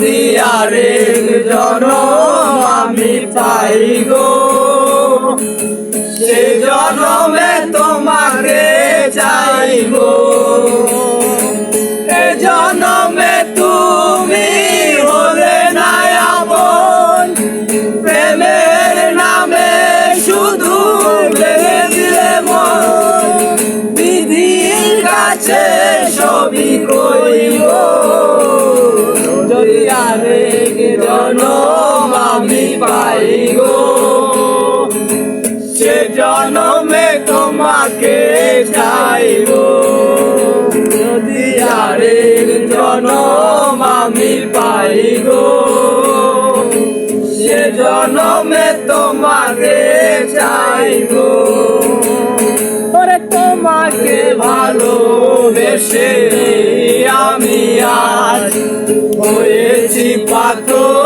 দিয়ারের জনম আমি পাই গো। সে জনমে তোমাকে চাইব এ জনমে তুমি হলে নায়াবন। প্রেমের নামে শুধু ভেঙে দিলে মন। বিধির কাছে ছবি কইব। জনম আমি পাই গো। সে জনমে তোমাকে চাইব যদি আরেক জনম আমি পাই গো। সে জনমে তোমাকে চাইব তোমাকে ভালোবেসে আমি আজ হয়েছি পাথরে।